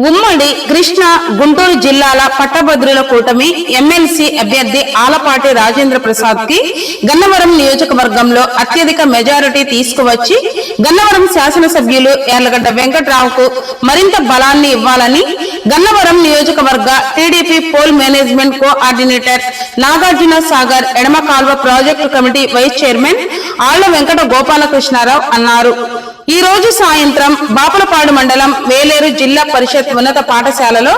ఉమ్మడి కృష్ణా గుంటూరు జిల్లాల పట్టభద్రుల కూటమి ఎమ్మెల్సీ అభ్యర్థి ఆలపాటి రాజేంద్ర ప్రసాద్కి గన్నవరం నియోజకవర్గంలో అత్యధిక మెజారిటీ తీసుకువచ్చి గన్నవరం శాసనసభ్యులు ఎర్లగడ్డ వెంకట్రావుకు మరింత బలాన్ని ఇవ్వాలని గన్నవరం నియోజకవర్గ TDP poll management coordinator Nagarjuna Sagar ఎడమ కాల్వ project committee vice chairman Alla Venkata Gopalakrishnarao అన్నారు. ఈ రోజు సాయంత్రం బాపలపాడు మండలం వేలేరు జిల్లా పరిషత్ ఉన్నత పాఠశాలలో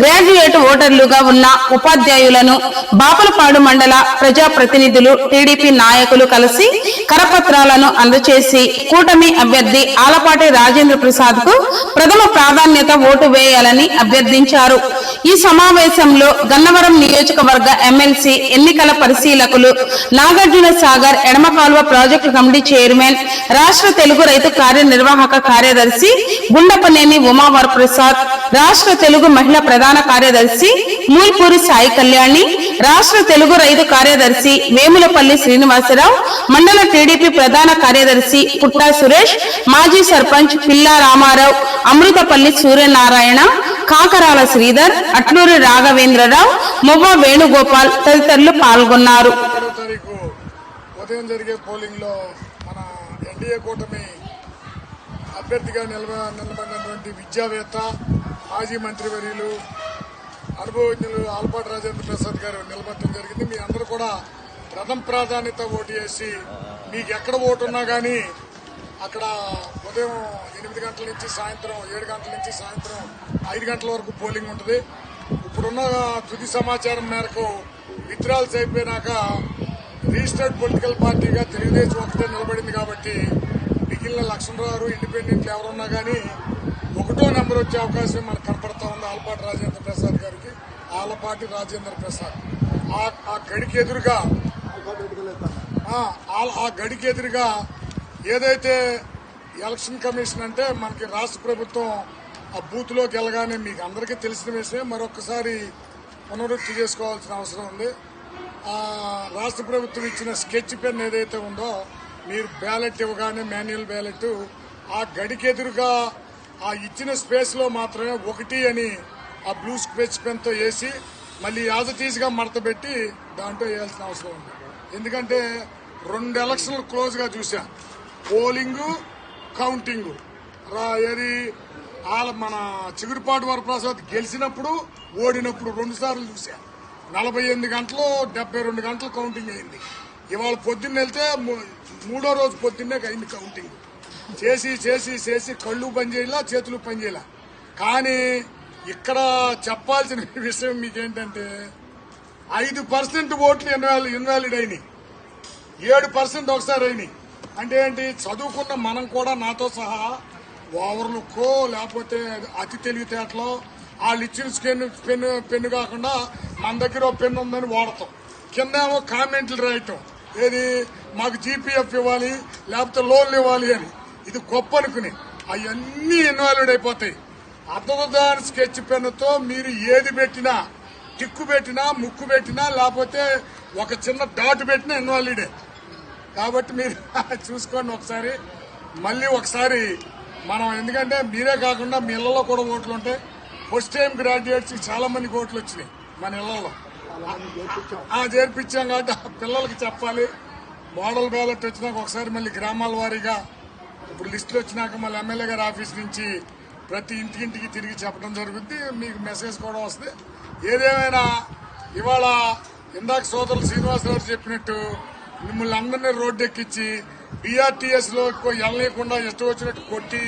గ్రాడ్యుయేట్ ఓటర్లుగా ఉన్న ఉపాధ్యాయులను బాపలపాడు మండల ప్రజా ప్రతినిధులు టీడీపీ నాయకులు కలిసి కరపత్రాలను అందజేసి కూటమి అభ్యర్థి ఆలపాటి రాజేంద్ర ప్రసాద్కు ప్రథమ ప్రాధాన్యత ఓటు వేయాలని అభ్యర్థించారు. ఈ సమావేశంలో గన్నవరం నియోజకవర్గ ఎమ్మెల్సీ ఎన్నికల పరిశీలకులు నాగార్జున సాగర్ ఎడమకాల్వ ప్రాజెక్టు కమిటీ చైర్మన్ రాష్ట్ర తెలుగు రైతు కార్యనిర్వాహక కార్యదర్శి గుండపనేని ఉమావర్ ప్రసాద్ రాష్ట్ర తెలుగు మహిళా ప్రధాన కార్యదర్శి మూల్పూరి సాయి కళ్యాణి రాష్ట్ర తెలుగు రైతు కార్యదర్శి వేములపల్లి శ్రీనివాసరావు మండల టీడీపీ ప్రధాన కార్యదర్శి పుట్టా సురేష్ మాజీ సర్పంచ్ పిల్లా రామారావు అమృతపల్లి సూర్యనారాయణ కాకరాల శ్రీధర్ అట్లూరి రాఘవేంద్రరావు మొవ్వ వేణుగోపాల్ తదితరులు పాల్గొన్నారు. ఉదయం జరిగే పోలింగ్లో మన ఎన్డీఏ కూటమి అభ్యర్థిగా నిలబ నిలబడినటువంటి విద్యావేత్త మాజీ మంత్రివర్యులు అనుభవజ్ఞులు ఆల్పాటి రాజేంద్ర ప్రసాద్ గారు నిలబడటం జరిగింది. మీ అందరూ కూడా ప్రథమ ప్రాధాన్యత ఓటు చేసి మీకు ఎక్కడ ఓటు ఉన్నా కానీ అక్కడ ఉదయం ఎనిమిది గంటల నుంచి సాయంత్రం ఏడు గంటల నుంచి సాయంత్రం ఐదు గంటల వరకు పోలింగ్ ఉంటుంది. ఇప్పుడున్న తుది సమాచారం మేరకు విత్డ్రాల్స్ అయిపోయినాక రిజిస్టర్డ్ పొలిటికల్ పార్టీగా తెలుగుదేశం ఒకటే నిలబడింది కాబట్టి లక్ష్మణరావు ఇండిపెండెంట్లు ఎవరున్నా కానీ ఒకటో నెంబర్ వచ్చే అవకాశం మనకు కనపడతా ఉంది. ఆలపాటి రాజేంద్ర ప్రసాద్ గారికి. ఆలపాటి రాజేంద్ర ప్రసాద్. ఆ- గడికి ఎదురుగా ఆ, గడికి ఎదురుగా ఏదైతే ఎలక్షన్ కమిషన్ అంటే మనకి రాష్ట్ర ప్రభుత్వం ఆ బూత్లోకి వెళ్ళగానే మీకు అందరికీ తెలిసిన విషయం మరొకసారి పునరుద్ధి చేసుకోవాల్సిన అవసరం ఉంది. రాష్ట్ర ప్రభుత్వం ఇచ్చిన స్కెచ్ పెన్ ఏదైతే ఉందో మీరు బ్యాలెట్ ఇవ్వగానే మాన్యువల్ బ్యాలెట్. ఆ గడికెదురుగా ఆ ఇచ్చిన స్పేస్లో మాత్రమే ఒకటి అని ఆ బ్లూ స్క్రెచ్ పెన్తో వేసి మళ్ళీ యాజ్ ఇట్గా దాంట్లో వేయాల్సిన అవసరం ఉంది. ఎందుకంటే రెండు ఎలక్షన్లు క్లోజ్గా చూసా. Polling counting. ఏది? వాళ్ళ మన చిగురుపాటి వరప్రసాద్ గెలిచినప్పుడు ఓడినప్పుడు రెండు సార్లు చూసా. నలభై ఎనిమిది గంటలు డెబ్బై రెండు గంటలు కౌంటింగ్ అయింది. ఇవాళ పొద్దున్న వెళ్తే మూ- మూడో రోజు పొద్దున్నే అయింది కౌంటింగ్. చేసి చేసి చేసి కళ్ళు పనిచేయలా చేతులు పని కానీ ఇక్కడ చెప్పాల్సిన విషయం మీకేంటంటే ఐదు పర్సెంట్ ఓట్లు ఇన్వాల్ ఇన్వాలిడ్ అయినాయి. ఏడు పర్సెంట్ ఒకసారి అయినాయి. అంటే ఏంటి? చదువుకున్న మనం కూడా నాతో సహా ఓవర్లుక్కో లేకపోతే అతి తెలివితేటలో వాళ్ళు ఇచ్చిన స్కెన్ పెన్ను పెన్ను కాకుండా మన దగ్గర పెన్ను ఉందని వాడతాం. కింద ఏమో కామెంట్లు రాయటం. ఏది? మాకు జీపీఎఫ్ ఇవ్వాలి లేకపోతే లోన్లు ఇవ్వాలి అని. ఇది గొప్ప అనుకుని. అవన్నీ ఇన్వాల్వ్డ్ అయిపోతాయి. అర్థదాని స్కెచ్ పెన్నుతో మీరు ఏది పెట్టినా టిక్కు పెట్టినా ముక్కు పెట్టినా లేకపోతే ఒక చిన్న డాట్ పెట్టినా ఇన్వాలిడే కాబట్టి మీరు చూసుకోండి ఒకసారి. మళ్ళీ ఒకసారి మనం ఎందుకంటే మీరే కాకుండా మీ ఇళ్ళలో కూడా ఓట్లు ఉంటాయి ఫస్ట్ టైం గ్రాడ్యుయేట్స్ చాలా మందికి ఓట్లు వచ్చినాయి. మన ఇళ్ళలో ఆ చేర్పించాం కాబట్టి ఆ పిల్లలకి చెప్పాలి. మోడల్ బ్యాలెట్ వచ్చినాక ఒకసారి మళ్ళీ గ్రామాల వారీగా ఇప్పుడు లిస్టులు వచ్చినాక మళ్ళీ ఎమ్మెల్యే గారి ఆఫీస్ నుంచి ప్రతి ఇంటికింటికి తిరిగి చెప్పడం జరుగుద్ది. మీకు మెసేజ్ కూడా వస్తుంది. ఏదేమైనా ఇవాళ ఇందాక సోదరులు శ్రీనివాసరావు చెప్పినట్టు మిమ్మల్ని అందరినీ రోడ్డు ఎక్కించి బీఆర్టీఎస్లో వెళ్ళలేకుండా ఇష్టం వచ్చినట్టు కొట్టి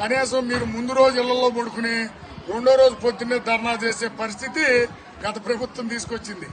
కనీసం మీరు ముందు రోజు ఇళ్ళలో పడుకుని రెండో రోజు పొద్దున్నే ధర్నా చేసే పరిస్థితి గత ప్రభుత్వం తీసుకొచ్చింది.